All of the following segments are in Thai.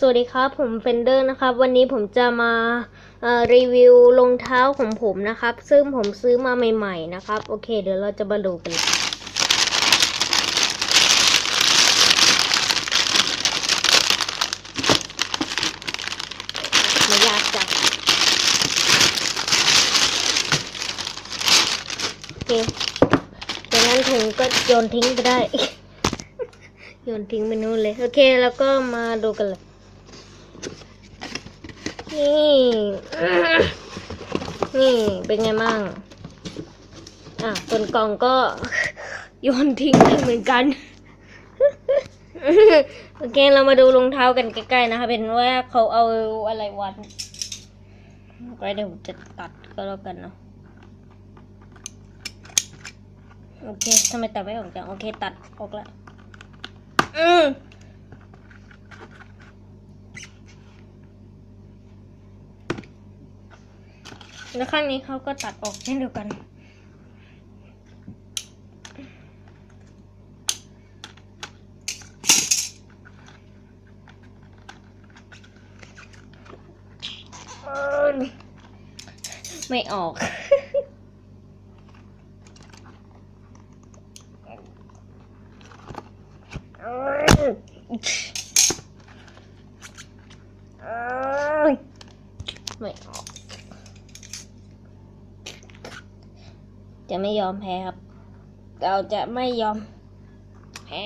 สวัสดีครับ ผมเฟนเดอร์นะครับ วันนี้ผมจะมารีวิวรองเท้าของผมนะครับ ซึ่งผมซื้อมาใหม่ ๆ นะครับ โอเค เดี๋ยวเราจะมาดูกันเลยไม่ยากจังโอเคจากนั้นถุงก็โยนทิ้งไปได้ โยนทิ้งไปนู่นเลย โอเค แล้วก็มาดูกันเลย นี่ นี่เป็นไงมั่ง อะส่วนกล่องก็โยนทิ้งไปเหมือนกัน โอเค เรามาดูรองเท้ากันใกล้ๆนะคะ เป็นว่าเขาเอาอะไรวัดไว้เดี๋ยวผมจะตัดก็แล้วกันเนาะ โอเคทำไมตัดไม่ออกจัง โอเค ตัดออกแล้ว อืม แล้วข้างนี้เขาก็ตัดออกเช่นเดียวกันเอ้ยไม่ออกเอ้ยเอ้ยไม่ออก จะไม่ยอมแพ้ครับ เราจะไม่ยอม แพ้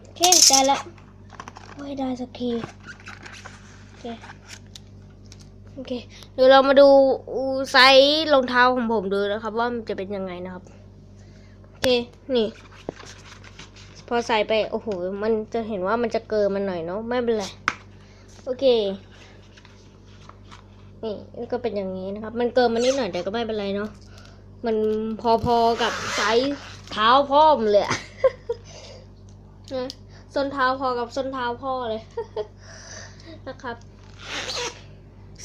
โอเคได้แล้วไม่ได้สักที โอเค โอเค เดี๋ยวเรามาดูไซส์รองเท้าของผมดูนะครับ ว่ามันจะเป็นยังไงนะครับ โอเค นี่ พอใส่ไป โอ้โห มันจะเห็นว่ามันจะเกินมันหน่อยเนาะ ไม่เป็นไร โอเค นี่ก็เป็นอย่างนี้นะครับ มันเกินมานิดหน่อยแต่ก็ไม่เป็นไรเนาะมันพอๆกับไซส์เท้าพ่อมเลยอะนะส้นเท้าพอกับส้นเท้าพ่อเลยนะครับ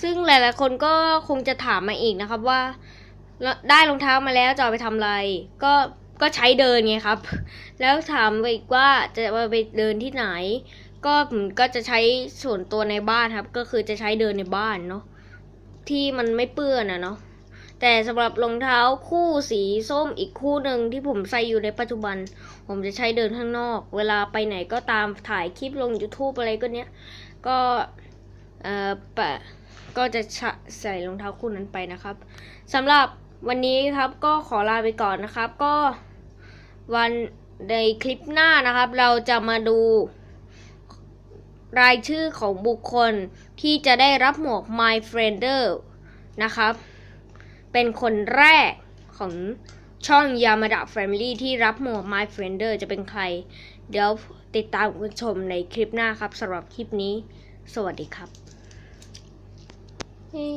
ซึ่งหลายๆคนก็คงจะถามมาอีกนะครับว่า ได้รองเท้ามาแล้วจะเอาไปทำอะไร ก็ก็ใช้เดินไงครับ แล้วถามไปอีกว่าจะเอาไปเดินที่ไหน ก็ผมก็จะใช้ส่วนตัวในบ้านครับ ก็คือจะใช้เดินในบ้านเนาะ ที่มันไม่เปื้อนอะเนาะแต่สำหรับรองเท้าคู่สีส้มอีกคู่หนึ่งที่ผมใส่อยู่ในปัจจุบัน ผมจะใช้เดินข้างนอก เวลาไปไหนก็ตามถ่ายคลิปลง YouTube อะไรก็เนี้ย ก็เอ่อปะก็จะใส่รองเท้าคู่นั้นไปนะครับสำหรับวันนี้ครับก็ขอลาไปก่อนนะครับ ก็วันในคลิปหน้านะครับ เราจะมาดู รายชื่อของบุคคลที่จะได้รับหมวก My Friender นะครับ เป็นคนแรกของช่อง Yamada Family ที่รับหมวก My Friender จะเป็นใคร เดี๋ยวติดตามคุณชมในคลิปหน้าครับสำหรับคลิปนี้ สวัสดีครับ